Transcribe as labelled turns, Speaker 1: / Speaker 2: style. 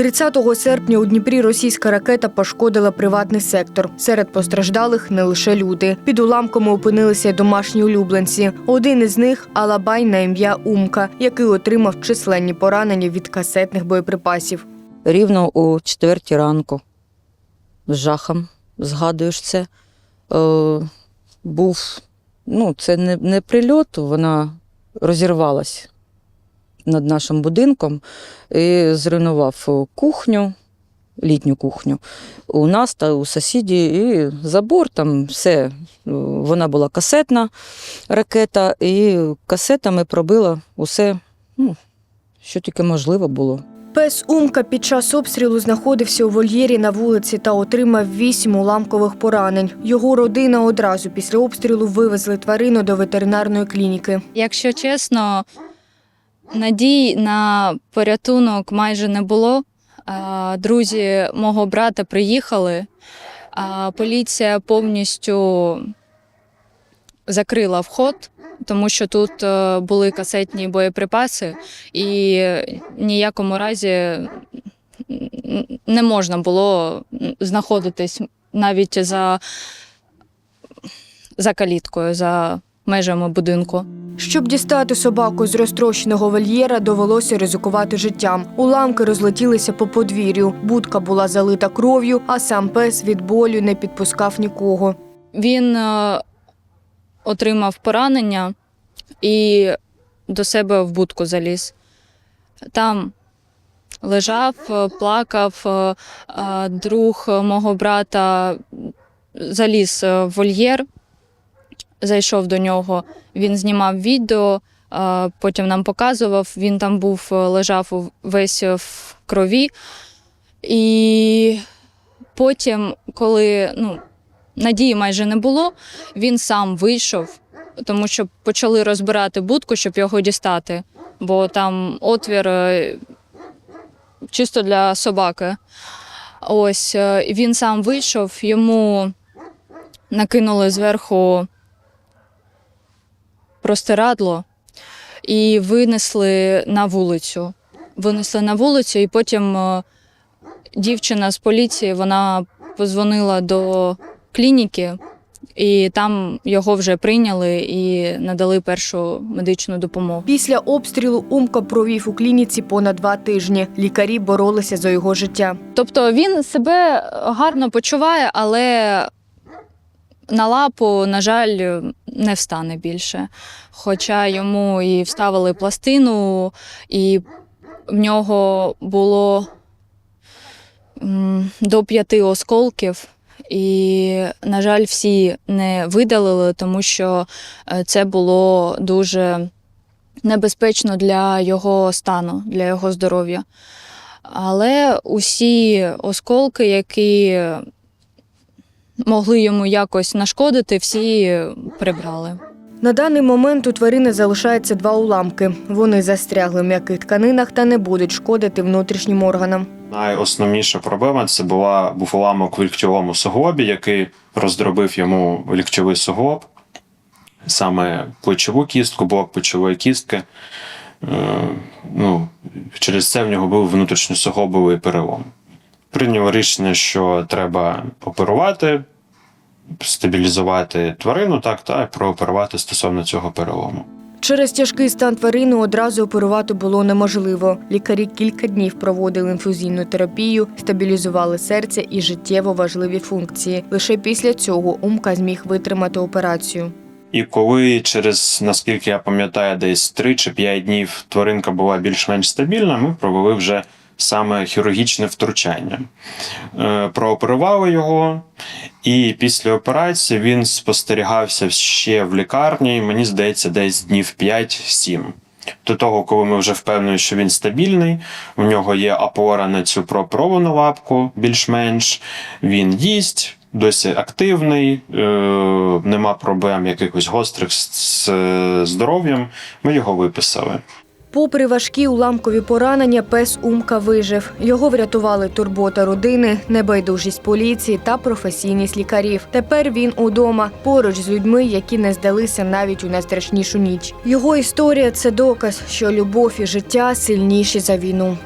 Speaker 1: 30 серпня у Дніпрі російська ракета пошкодила приватний сектор. Серед постраждалих не лише люди. Під уламками опинилися домашні улюбленці. Один із них Алабай на ім'я Умка, який отримав численні поранення від касетних боєприпасів.
Speaker 2: рівно у четвертій ранку. З жахом згадуєш це. Е, був, ну, це не, не прильот, вона розірвалась над нашим будинком і зруйнував кухню, літню кухню. У нас та у сусідів і забор, там все. Е, Вона була касетна ракета, і касетами пробила усе, ну, що тільки можливо було.
Speaker 1: Пес Умка під час обстрілу знаходився у вольєрі на вулиці та отримав вісім уламкових поранень. Його родина одразу після обстрілу вивезли тварину до ветеринарної клініки.
Speaker 3: Якщо чесно, надій на порятунок майже не було. Друзі мого брата приїхали, а поліція повністю закрила вход, тому що тут е, були касетні боєприпаси, і ніякому разі не можна було знаходитись навіть за, за каліткою, за межами будинку.
Speaker 1: Щоб дістати собаку з розтрощеного вольєра, довелося ризикувати життям. Уламки розлетілися по подвір'ю. Будка була залита кров'ю, а сам пес від болю не підпускав нікого.
Speaker 3: Він е, отримав поранення і до себе в будку заліз. Там лежав, е, плакав. е, Друг мого брата заліз в вольєр, зайшов до нього. Він знімав відео, е, потім нам показував. Він там був, е, лежав весь в крові. І потім, коли ну, надії майже не було, він сам вийшов, тому що почали розбирати будку, щоб його дістати, бо там отвір е, чисто для собаки. Ось е, він сам вийшов, йому накинули зверху простирадло і винесли на вулицю. Винесли на вулицю, і потім е, дівчина з поліції вона позвонила до клініки, і там його вже прийняли і надали першу медичну допомогу.
Speaker 1: Після обстрілу Умка провів у клініці понад два тижні. Лікарі боролися за його життя.
Speaker 3: Тобто він себе гарно почуває, але на лапу, на жаль, не встане більше. Хоча йому і вставили пластину, і в нього було до п'яти осколків. І, на жаль, всі не видалили, тому що е, це було дуже небезпечно для його стану, для його здоров'я. Але усі осколки, які могли йому якось нашкодити, всі прибрали.
Speaker 1: На даний момент у тварини залишається два уламки. Вони застрягли в м'яких тканинах та не будуть шкодити внутрішнім органам.
Speaker 4: Найосновніша проблема це була був уламок в ліктьовому суглобі, який роздробив йому ліктьовий суглоб, саме плечову кістку, блок плечової кістки. Е, ну, через це в нього був внутрішньосуглобовий перелом. Прийняв рішення, що треба оперувати, стабілізувати тварину, так, та прооперувати стосовно цього перелому.
Speaker 1: Через тяжкий стан тварини одразу оперувати було неможливо. Лікарі кілька днів проводили інфузійну терапію, стабілізували серце і життєво важливі функції. Лише після цього Умка зміг витримати операцію.
Speaker 4: І коли через, наскільки я пам'ятаю, десь 3 чи 5 днів тваринка була більш-менш стабільна, ми провели вже саме хірургічне втручання. Е, Прооперували його, і після операції він спостерігався ще в лікарні, мені здається, десь днів 5-7. До того, коли ми вже впевнені, що він стабільний, у нього є опора на цю прооперовану лапку більш-менш, він їсть, досі активний, е, нема проблем якихось гострих з, з здоров'ям. Ми його виписали.
Speaker 1: Попри важкі уламкові поранення, пес Умка вижив. Його врятували турбота родини, небайдужість поліції та професійність лікарів. Тепер він удома, поруч з людьми, які не здалися навіть у найстрашнішу ніч. Його історія це доказ, що любов і життя сильніші за війну.